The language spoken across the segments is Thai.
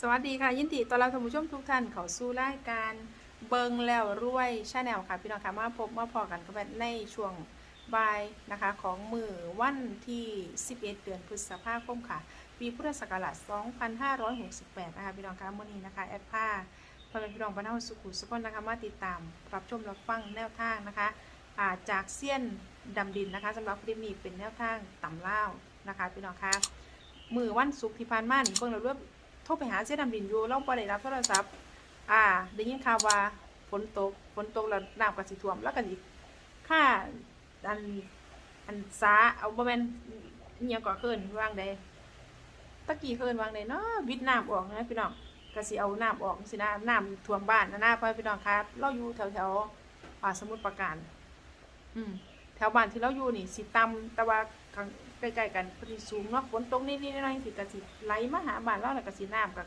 สวัสดีค่ะ ยินดีต้อนรับท่านผู้ชมทุกท่านเข้าสู่รายการเบิงแล้วรวยชาแนลค่ะพี่น้องค่ะมาพบมาพอกันกับในช่วงบ่ายนะคะของมือวันที่ 11 เดือนพฤษภาคมค่ะปีพุทธศักราช 2568 นะคะพี่น้องค่ะมื้อนี้นะคะแอดผ้าพ่อแม่พี่น้องบ้านเฮาสุขุสุขนนะคะมาติดตามรับชมรับฟังแนวทางนะคะาจากเซียนดำดินนะคะสำหรับคลิปนี้เป็นแนวทางต่ำเล่านะคะพี่น้องค่ะมือวันศุกร์ที่ผ่านมานี่เบิ่งแล้วรวบ โทรไปหาเส้นดำดินอยู่เราบ่ได้รับโทรศัพท์ อ่าได้ยินข่าวว่าฝนตกฝนตกแล้วน้ำก็สิท่วมแล้วก็สิค่าอันอันสาเอาบ่แม่นอิหยังก็เคินวางใดตะกี้เคินวางใดเนาะวิดน้ำออกนะพี่น้องก็สิเอาน้ำออกสินะน้ำท่วมบ้านนะนะพ่อพี่น้องครับ เราอยู่แถวแถวๆอ่าสมุทรปราการ อืมแถวบ้านที่เราอยู่นี่สิตำแต่ว่า ข้างใกล้ๆกันพอดีสูงเนาะฝนตกนิดๆหน่อยๆสิก็สิไหลมาหาบ้านเราแล้วก็สิน้ำกับ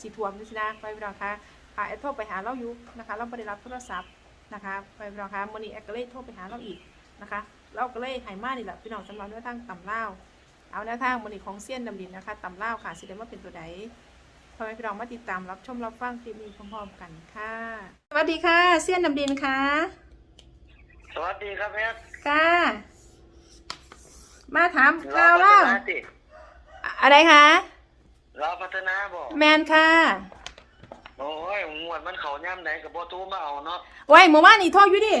สิท่วมนี่สินะไปพี่น้องคะค่ะแอดโทรไปหาเราอยู่นะคะ เราไม่ได้รับโทรศัพท์นะคะไปพี่น้องคะมื้อนี้แอดก็เลยโทรไปหาเราอีกนะคะ เราก็เลยให้มานี่แหละพี่น้องสำหรับแนวทางต่ำเล่าวเอาแนวทางมื้อนี้ของเซียนดำดินนะคะต่ำเล่าวค่ะสิได้มาเป็นตัวใดพอพี่น้องมาติดตามรับชมรับฟังคลิปนี้พร้อมๆกันค่ะ สวัสดีค่ะเซียนดำดินค่ะ สวัสดีครับแม่ค่ะ มาถามข่าวเล่าพัฒนาสิอะไรคะเราพัฒนาบอกแมนค่ะ โอ้ยงวดมันเขาย่ำไหนกับโบตูมาเอาเนาะไว้หมู่บ้านนี่โทษอยู่ดิ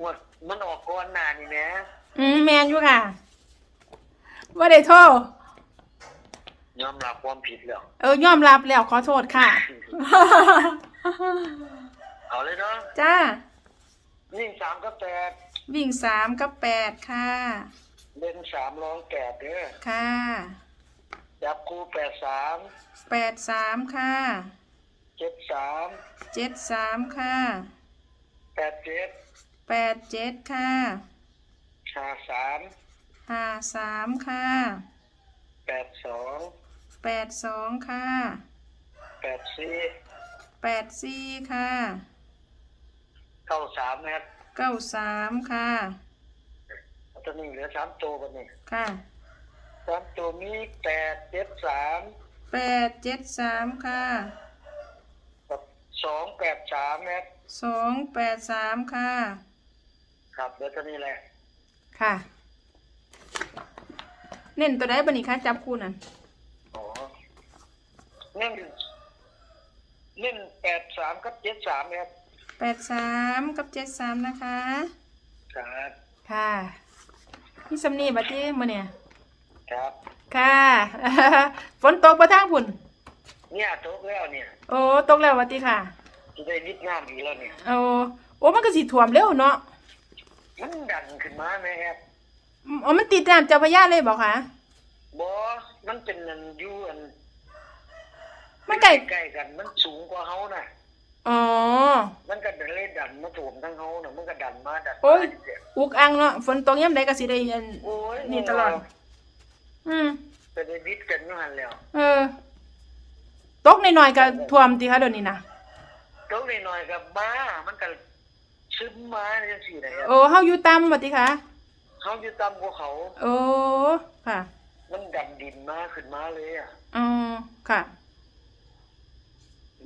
งวดมันออกก่อนหน้านี่แหม่อืมแมนอยู่ค่ะว่าได้โทษยอมรับความผิดแล้ว เออยอมรับแล้วขอโทษค่ะ เอาเลยเนาะจ้า ยิ่งสามก็แปดวิ่งสามกับแปดค่ะ เล่นสามร้องแปดเด้อค่ะจับคู่แปดสามแปดสามค่ะเจ็ดสามเจ็ดสามค่ะแปดเจ็ดแปดเจ็ดค่ะห้าสามห้าสามค่ะแปดสองแปดสองค่ะแปดสี่แปดสี่ค่ะ เก้าสามนะครับเก้าสามค่ะตอนนี้เหลือสามตัวกันนี่ค่ะสามตัวมีแปดเจ็ดสามแปดเจ็ดสามค่ะกับสองแปดสามนะครับสองแปดสามค่ะ ครับเดี๋ยวตัวนี้แหละ ค่ะ เน้นตัวใดบันนี้คะจับคู่นั่นอ๋อเน่นเน่นแปดสามกับเจ็ดสามนะครับ แปดสามกับเจ็ดสามนะคะ ครับค่ะพี่สำนีบัดนี้มาเนี่ย ครับค่ะ ฝนตกประทางพุ่น เนี่ยตกแล้วเนี่ยโอ้ตกแล้ววัดดีค่ะ จะได้นิดน้ำอีกแล้วเนี่ย โอ้โอ้มันก็สิท่วมเร็วเนาะมันดันขึ้นมาไหมครับอืมอ๋อมันติดน้ำเจ้าพระยาเลยบอกค่ะ บอมันเป็นอันอยูอันมันใกล้ใกล้ๆกันมันสูงกว่าเฮาน่ะ อ๋อ มันก็เลยดันมาถ่วมทั้งเฮาน่ะมันก็ดันมาดันมาโอ้ย เรื่อยอุกอังเนาะฝนตกย่ำใดก็สิได้อันๆโอ้ยนี่ตลอด อืม เป็นได้วิทย์กันอยู่หันแล้วเออ ตกหน่อยๆก็ท่วมติค่ะเดี๋ยวนี้นะตกหน่อยๆกับบ้ามันก็ซึมมาจังซี่นะครับโอ้เฮาอยู่ต่ำบัดนี้ค่ะเฮาอยู่ต่ำกว่าเขา โอ้ค่ะมันดันดินมาขึ้นมาเลยอะอ๋อค่ะ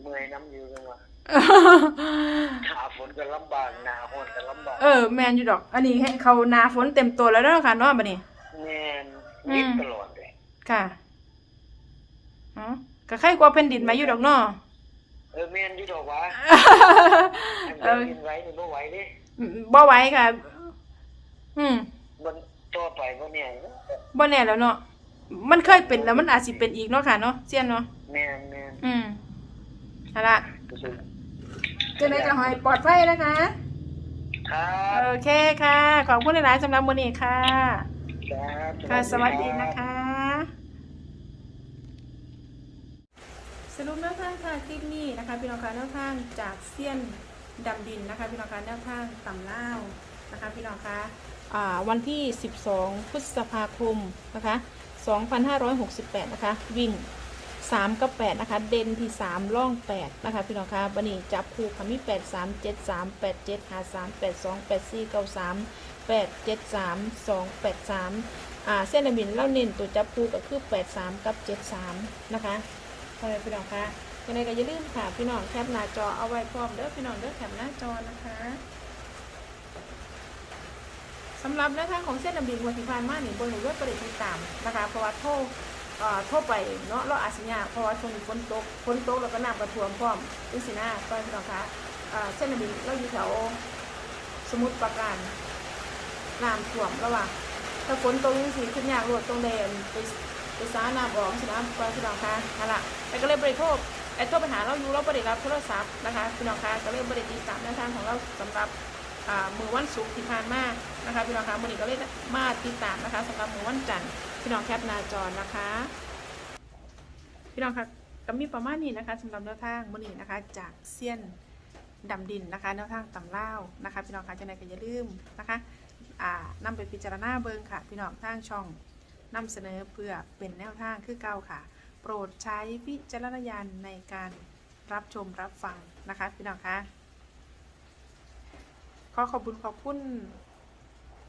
เมื่อยน้ำอยู่จังวะ หน้าฝนก็ลำบากหน้าฝนก็ลำบากเออ แมนอยู่ดอก อันนี้ให้เขาหนาฝนเต็มตัวแล้วเนาะค่ะเนาะบัดนี้ แม่นอืมวิทย์ตลอดเลยค่ะอ๋อก็ใครกว่าแผ่นดินมาอยู่ดอกเนาะเออแม่นอยู่ดอกวะเออัอนดินไว้นี่บ่ไหวดิบ่ไหวค่ะ อืมมันต่อไปบ่เนี่ยบ่แน่แล้วเนาะมันเคยเป็นแล้วมันอาจสิเป็นอีกเนาะค่ะเนาะเสียนเนาะแม่นแม่นอืม เอาล่ะจะได้ก็ขอให้ปลอดภัยนะคะ ครับโอเคค่ะ ขอบคุณหลายๆสำหรับมื้อนี้ค่ะ ครับค่ะ สวัสดีนะคะ สรุปแนวทางค่ะคลิปนี้นะคะพี่น้องคะแนวทางจากเซียนดำดินนะคะพี่น้องคะแนวทางต่ำเล่าวนะคะพี่น้องคะอ่าวันที่ 12 พฤษภาคมนะคะ 2568 นะคะ วิ่ง 3กับ8นะคะ เด่นที่3ล่อง8นะคะพี่น้องคะบันนี้จับคู่ค่ะมี8 3 7 3 8 7 5 3 8 2 8 4 9 3 8 7 3 2 8 3อ่าเส้นดำบินเราเน้นตัวจับคู่ก็คือ83กับ73นะคะพี่น้องคะยังไงก็อย่าลืมค่ะพี่น้องแคปหน้าจอเอาไว้พร้อมเด้อพี่น้องเด้อแคปหน้าจอนะคะสำหรับแนวทางของเส้นดำบินวันที่ผ่านมาเนี่ยบนหนูด้วยประเด็นติดตามนะคะเพราะว่าโทษเอ่อโทษไปเนาะเราอาจสิยากเพราะว่าช่วงนี้ฝนตกฝนตกแล้วก็น้ำกระท่วมพร้อมอุสินาพ่อแม่พี่น้องคะเส้นดำบินเราอยู่แถวสมุทรปราการน้ำท่วมระหว่างถ้าฝนตกนี่สิขึ้นยากรวดตรงแดนไปไปซ้าน้ำออกสินะปลาพี่น้องคะนั่นแหละแต่ก็เลยบริโภคไอ้โทษปัญหาเราอยู่เราบริรับโทรศัพท์นะคะพี่น้องคะก็เลยบริติดตามแนวทางของเราสำหรับ มือวันศุกร์ที่ผ่านมานะคะพี่น้องคะมือนี้ก็เลยมาติดตามนะคะสำหรับมือวันจันทร์พี่น้องแคปหน้าจอนะคะ พี่น้องคะก็มีประมาณนี้นะคะสำหรับแนวทางมือนี้นะคะ จากเซียนดำดินนะคะแนวทางตำเล่านะคะพี่น้องคะจังใดก็อย่าลืมนะคะอ่านำไปพิจารณาเบิงค่ะ พี่น้องทางช่องนำเสนอเพื่อเป็นแนวทางคือเก่าค่ะ โปรดใช้วิจารณญาณในการรับชมรับฟังนะคะพี่น้องคะ อขอบคุณขอบคุณ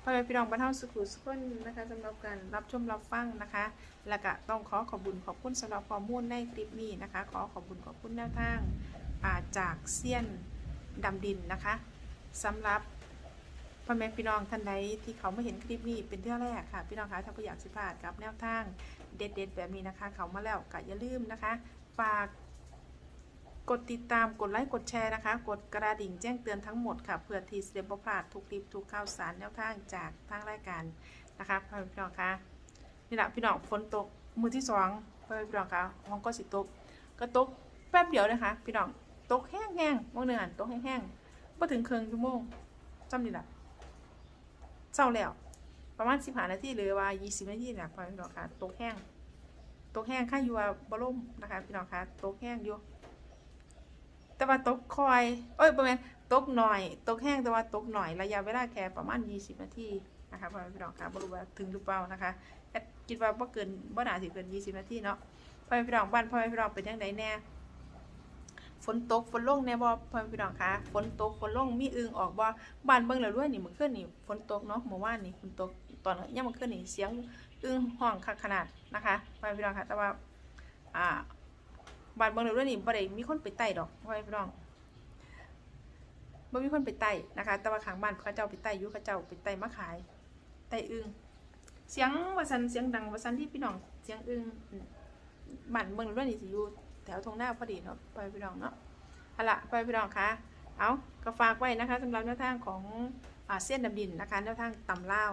พ่อแม่พี่น้องบรรเทาสุขุสุขนนะคะสำหรับการรับชมรับฟังนะคะ แล้วก็ต้องขอขอบคุณขอบคุณสำหรับข้อมูลในคลิปนี้นะคะ ขอขอบคุณขอบคุณแนวทางอ่าจากเซียนดำดินนะคะสำหรับพ่อแม่พี่น้องท่านใดที่เขาไม่เห็นคลิปนี้เป็นเที่ยวแรกค่ะพี่น้องคะถ้าก็อยากสิพลาดกับแนวทางเด็ดๆแบบนี้นะคะ เขามาแล้วก็อย่าลืมนะคะฝาก กดติดตามกดไลค์กดแชร์นะคะ กดกระดิ่งแจ้งเตือนทั้งหมดค่ะเพื่อที่จะได้บ่พลาดทุกคลิปทุกข่าวสารแนวทางจากทางรายการนะคะพ่อแม่พี่น้องคะนี่แหละพี่น้องฝนตกมือที่สองพ่อแม่พี่น้องคะห้องก็สิตกก็ตกแป๊บเดียวนะคะ พี่น้องตกแห้งๆบางเดือนตกแห้งๆพอถึงเครึ่งชั่วโมงจำนี่แหละเศร้าแล้ว ประมาณสิบห้านาทีหรือว่ายี่สิบนาทีเนี่ยพอพี่น้องคะตกแห้งตกแห้งค่าอยู่ว่าบล่มนะคะ พี่น้องคะตกแห้งอยู่ แต่ว่าตกคอย เอ้ยประมาณตกหน่อย ตกแห้งแต่ว่าตกหน่อย ระยะเวลาแค่ประมาณยี่สิบนาทีนะคะพ่อแม่พี่น้องค่ะบรู้ว่าถึงหรือเปล่านะคะแอดคิดว่าบ่เกินบ่น่าสิเกินยี่สิบนาทีเนาะพ่อแม่พี่น้องบ้านพ่อแม่พี่น้องเป็นยังไงแน่ฝนตกฝนลงแน่บ่พ่อแม่พี่น้องคะฝนตกฝนลงมีอึงออกบ่บ้านเบิ่งแล้วด้วยนี่เมื่อคืนนี่ฝนตกเนาะเมื่อวานนี่ฝนตกตอนยามมื้อคืนนี่เสียงอึงห้องคักขนาดนะคะพ่อแม่พี่น้องค่ะแต่ว่าอ่า บ้านเบิ่งแล้วด้วนี่บ่ได้มีคนไปไต่ดอกพ่อแม่พี่น้องบ่มีคนไปไต่นะคะ แต่ว่าขางบ้านเขาเจ้าไปไต่อยู่เขาเจ้าไปไต่มาขายไต่อึงเสียงว่าซั่นเสียงดังว่าซั่นที่พี่น้องเสียงอึงบ้านเบิ่งแล้วด้วนี่สิอยู่แถวทงหน้าพอดีเนาะพ่อแม่พี่น้องเนาะเอาละไปพี่น้องคะเอาก็ฝากไว้นะคะสำหรับแนวทางของอเส้นดำดินนะคะแนวทางตำเล่า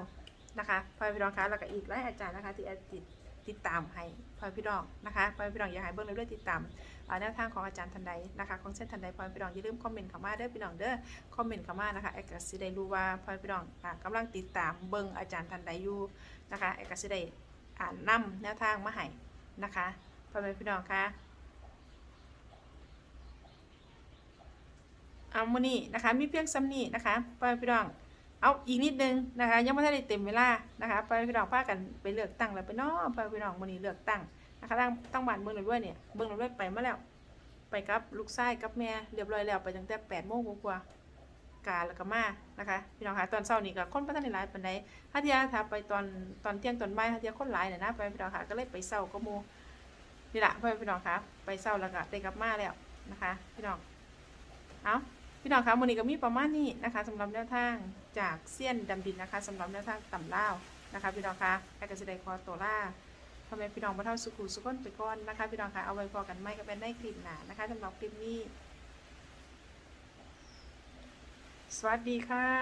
นะคะพอพี่น้องคะแล้วก็อีกหลายอาจารย์นะคะที่อดติด ติดตามให้พอพี่น้องนะคะพอพี่น้องอยากให้เบิ่งเรื่อยๆติดตามแนวทางของอาจารย์ทันใดนะคะของเส้นทันใดพอพี่น้องอย่าลืมคอมเมนต์เข้ามาเด้อพี่น้องเด้อคอมเมนต์เข้ามานะคะแอก็สิได้รู้ว่าพอพี่น้องอ่ากำลังติดตามเบิ่งอาจารย์ทันใดอยู่นะคะแอก็สิได้อ่านนำแนวทางมาให้นะคะพอพี่น้องค่ะเอามือนี้นะคะมีเพียงซ้ำนี้นะคะไปพี่น้อง เอาอีกนิดนึงนะคะ ยังไม่ได้เต็มเวลานะคะไปพี่น้องพากันไปเลือกตั้งแล้วไปนาะไปพี่น้องมือนี้เลือกตั้งนะคะตั้งตั้งบ้านเมืองเลยด้วยเนี่ยเมืองเลยด้วยไปมาแล้ว ไปกับลูกชายกับแม่เรียบร้อยแล้วไปตั้งแต่แปดโมงกว่ากาแล้วก็มานะคะพี่น้องคะตอนเช้านี่ก็คนพัฒนาหลายปานใดถ้าเทียถ้าไปตอนตอนเที่ยงตอนบ่ายถ้าเทียคนหลายเนี่ยนะไปพี่น้องค่ะก็เลยไปเช้าก็โมนี่แหละไปพี่น้องคะไปเช้าแล้วก็ได้กลับมาแล้วนะคะ พี่น้องเอา พี่น้องคะวันนี้ก็มีประมาณนี้นะคะสำหรับแนวทางจากเซียนดำดินนะคะสำหรับแนวทางต่ำเล่านะคะพี่น้องคะแอคเซเดย์คอตัวล่าทำไมพี่น้องมาเท่าสุขุสุขนไปก่อนนะคะพี่น้องคะเอาไว้พอกันไม่ก็เป็นได้คลิปหนานะคะสำหรับคลิปนี้ สวัสดีค่ะ